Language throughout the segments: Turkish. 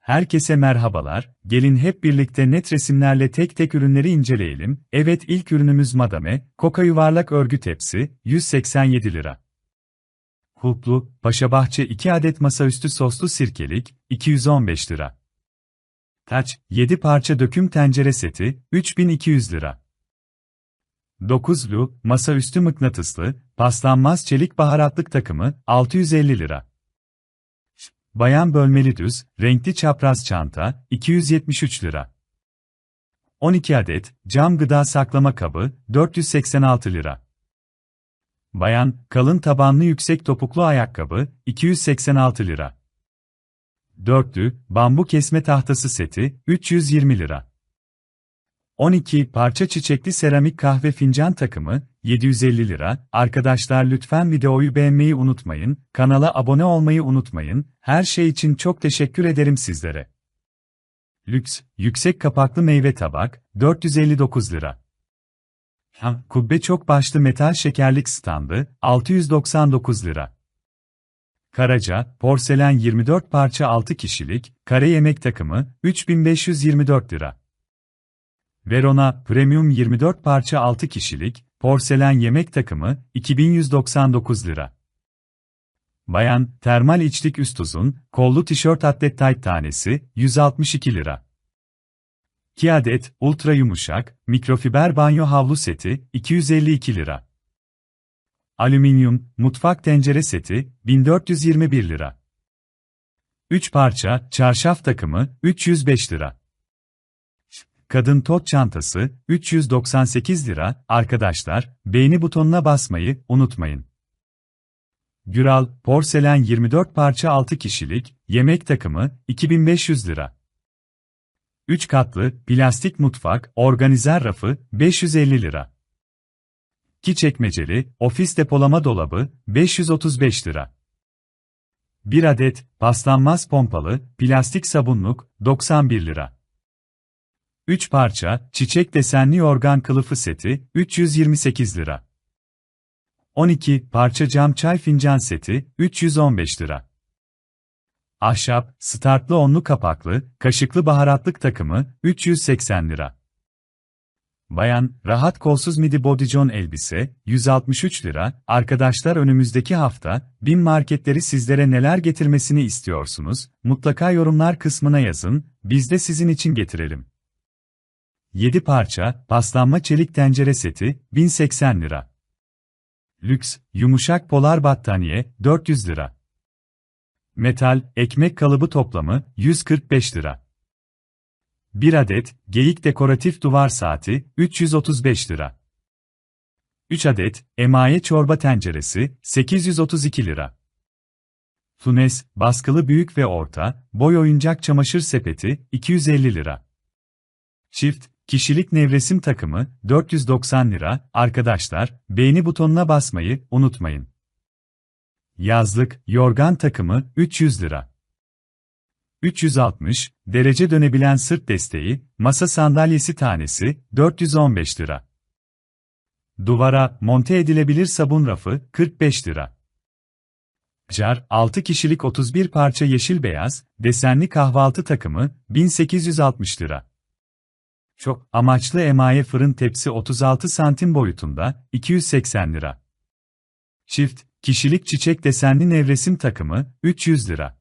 Herkese merhabalar, gelin hep birlikte net resimlerle tek tek ürünleri inceleyelim. Evet ilk ürünümüz Madame, Koka yuvarlak örgü tepsi, 187 lira. Hulklu, Paşabahçe 2 adet masaüstü soslu sirkelik, 215 lira. Taç, 7 parça döküm tencere seti, 3200 lira. 9'lu, masaüstü mıknatıslı, paslanmaz çelik baharatlık takımı, 650 lira. Bayan bölmeli düz, renkli çapraz çanta, 273 lira. 12 adet, cam gıda saklama kabı, 486 lira. Bayan, kalın tabanlı yüksek topuklu ayakkabı, 286 lira. Dörtlü, bambu kesme tahtası seti, 320 lira. 12 parça çiçekli seramik kahve fincan takımı, 750 lira. Arkadaşlar lütfen videoyu beğenmeyi unutmayın, kanala abone olmayı unutmayın, her şey için çok teşekkür ederim sizlere. Lüks, yüksek kapaklı meyve tabak, 459 lira. Ha, kubbe çok başlı metal şekerlik standı, 699 lira. Karaca, porselen 24 parça 6 kişilik, kare yemek takımı, 3524 lira. Verona, premium 24 parça 6 kişilik, porselen yemek takımı, 2199 lira. Bayan, termal içlik üst uzun, kollu tişört atlet tayt tanesi, 162 lira. 2 adet, ultra yumuşak, mikrofiber banyo havlu seti, 252 lira. Alüminyum, mutfak tencere seti, 1421 lira. 3 parça, çarşaf takımı, 305 lira. Kadın tot çantası, 398 lira. Arkadaşlar, beğeni butonuna basmayı unutmayın. Güral, porselen 24 parça 6 kişilik, yemek takımı, 2500 lira. 3 katlı, plastik mutfak, organizer rafı, 550 lira. 2 çekmeceli, ofis depolama dolabı, 535 lira. 1 adet, paslanmaz pompalı, plastik sabunluk, 91 lira. 3 parça, çiçek desenli yorgan kılıfı seti, 328 lira. 12 parça cam çay fincan seti, 315 lira. Ahşap, startlı onlu kapaklı, kaşıklı baharatlık takımı, 380 lira. Bayan, rahat kolsuz midi bodycon elbise, 163 lira. Arkadaşlar önümüzdeki hafta, bin marketleri sizlere neler getirmesini istiyorsunuz? Mutlaka yorumlar kısmına yazın, biz de sizin için getirelim. 7 parça, paslanma çelik tencere seti, 1080 lira. Lüks, yumuşak polar battaniye, 400 lira. Metal, ekmek kalıbı toplamı, 145 lira. 1 adet, geyik dekoratif duvar saati, 335 lira. 3 adet, emaye çorba tenceresi, 832 lira. Funes, baskılı büyük ve orta, boy oyuncak çamaşır sepeti, 250 lira. Çift, Kişilik nevresim takımı 490 lira. Arkadaşlar, beğeni butonuna basmayı unutmayın. Yazlık yorgan takımı 300 lira. 360 derece dönebilen sırt desteği, masa sandalyesi tanesi 415 lira. Duvara monte edilebilir sabun rafı 45 lira. Jar 6 kişilik 31 parça yeşil beyaz desenli kahvaltı takımı 1860 lira. Çok amaçlı emaye fırın tepsi 36 santim boyutunda, 280 lira. Çift, kişilik çiçek desenli nevresim takımı, 300 lira.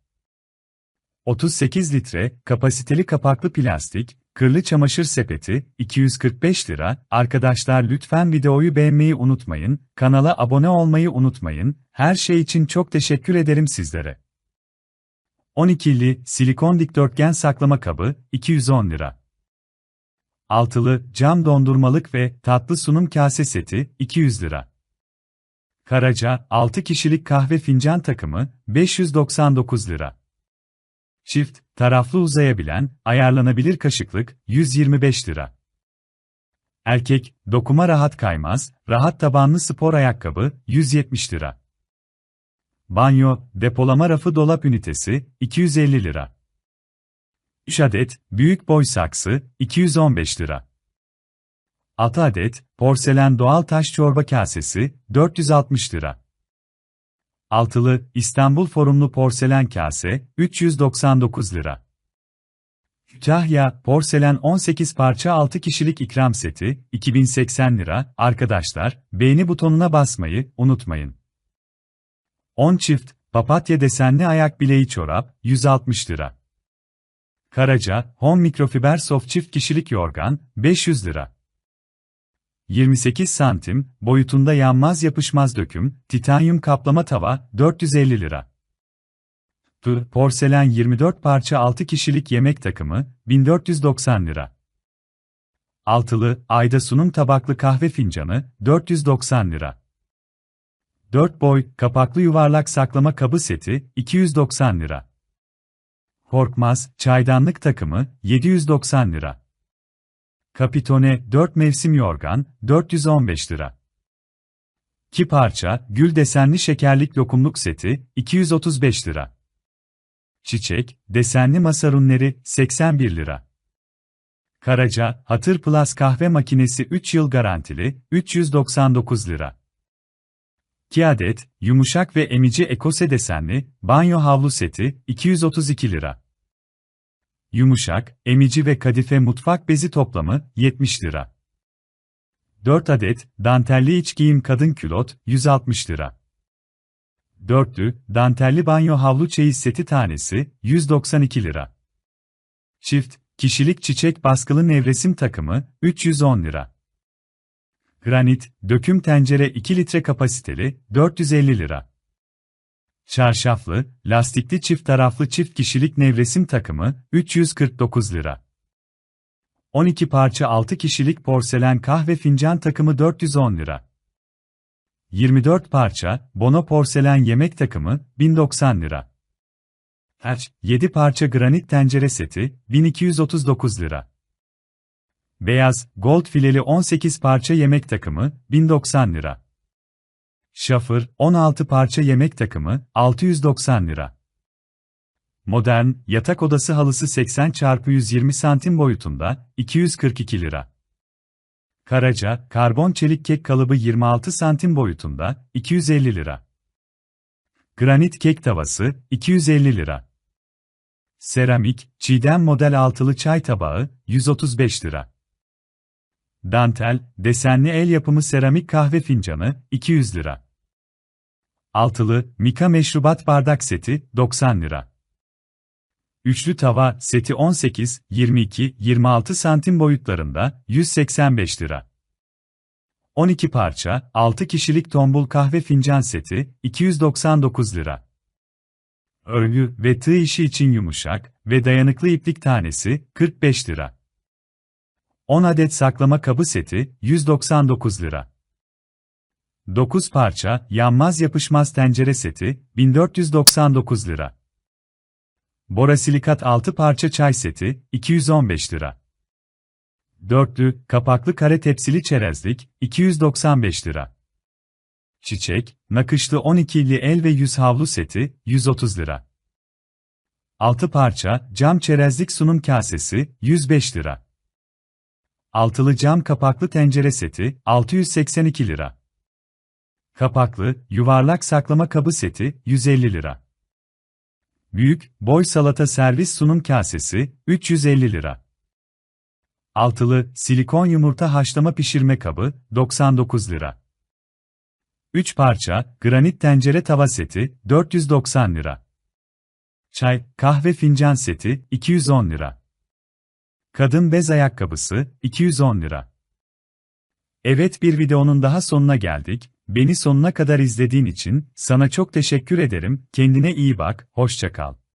38 litre, kapasiteli kapaklı plastik, kırlı çamaşır sepeti, 245 lira. Arkadaşlar lütfen videoyu beğenmeyi unutmayın, kanala abone olmayı unutmayın, her şey için çok teşekkür ederim sizlere. 12'li silikon dikdörtgen saklama kabı, 210 lira. Altılı, cam dondurmalık ve tatlı sunum kase seti, 200 lira. Karaca, 6 kişilik kahve fincan takımı, 599 lira. Çift, taraflı uzayabilen, ayarlanabilir kaşıklık, 125 lira. Erkek, dokuma rahat kaymaz, rahat tabanlı spor ayakkabı, 170 lira. Banyo, depolama rafı dolap ünitesi, 250 lira. 3 adet, büyük boy saksı, 215 lira. 6 adet, porselen doğal taş çorba kasesi, 460 lira. Altılı, İstanbul forumlu porselen kase, 399 lira. Kütahya, porselen 18 parça 6 kişilik ikram seti, 2080 lira. Arkadaşlar, beğeni butonuna basmayı unutmayın. 10 çift, papatya desenli ayak bileği çorap, 160 lira. Karaca, Home Mikrofiber Soft çift kişilik yorgan, 500 lira. 28 santim, boyutunda yanmaz yapışmaz döküm, titanyum kaplama tava, 450 lira. P, porselen 24 parça 6 kişilik yemek takımı, 1490 lira. Altılı, ayda sunum tabaklı kahve fincanı, 490 lira. 4 boy, kapaklı yuvarlak saklama kabı seti, 290 lira. Korkmaz, çaydanlık takımı, 790 lira. Kapitone, 4 mevsim yorgan, 415 lira. 2 parça, gül desenli şekerlik lokumluk seti, 235 lira. Çiçek, desenli masa ürünleri, 81 lira. Karaca, Hatır Plus kahve makinesi 3 yıl garantili, 399 lira. 2 adet, yumuşak ve emici ekose desenli, banyo havlu seti, 232 lira. Yumuşak, emici ve kadife mutfak bezi toplamı, 70 lira. 4 adet, dantelli iç giyim kadın külot, 160 lira. Dörtlü, dantelli banyo havlu çeyiz seti tanesi, 192 lira. Çift, kişilik çiçek baskılı nevresim takımı, 310 lira. Granit, döküm tencere 2 litre kapasiteli, 450 lira. Çarşaflı, lastikli çift taraflı çift kişilik nevresim takımı, 349 lira. 12 parça 6 kişilik porselen kahve fincan takımı 410 lira. 24 parça, Bono porselen yemek takımı, 1090 lira. Haç, 7 parça granit tencere seti, 1239 lira. Beyaz, gold fileli 18 parça yemek takımı, 1090 lira. Şafır, 16 parça yemek takımı, 690 lira. Modern, yatak odası halısı 80 x 120 santim boyutunda, 242 lira. Karaca, karbon çelik kek kalıbı 26 santim boyutunda, 250 lira. Granit kek tavası, 250 lira. Seramik, çiğdem model altılı çay tabağı, 135 lira. Dantel, desenli el yapımı seramik kahve fincanı, 200 lira. Altılı, mika meşrubat bardak seti, 90 lira. Üçlü tava seti 18, 22, 26 santim boyutlarında, 185 lira. 12 parça, 6 kişilik tombul kahve fincan seti, 299 lira. Örgü ve tığ işi için yumuşak ve dayanıklı iplik tanesi, 45 lira. 10 adet saklama kabı seti, 199 lira. 9 parça, yanmaz yapışmaz tencere seti, 1499 lira. Borasilikat 6 parça çay seti, 215 lira. Dörtlü, kapaklı kare tepsili çerezlik, 295 lira. Çiçek, nakışlı 12'li el ve yüz havlu seti, 130 lira. 6 parça, cam çerezlik sunum kasesi, 105 lira. Altılı cam kapaklı tencere seti, 682 lira. Kapaklı, yuvarlak saklama kabı seti, 150 lira. Büyük, boy salata servis sunum kasesi, 350 lira. Altılı, silikon yumurta haşlama pişirme kabı, 99 lira. 3 parça, granit tencere tava seti, 490 lira. Çay, kahve fincan seti, 210 lira. Kadın bez ayakkabısı, 210 lira. Evet bir videonun daha sonuna geldik. Beni sonuna kadar izlediğin için sana çok teşekkür ederim. Kendine iyi bak, hoşça kal.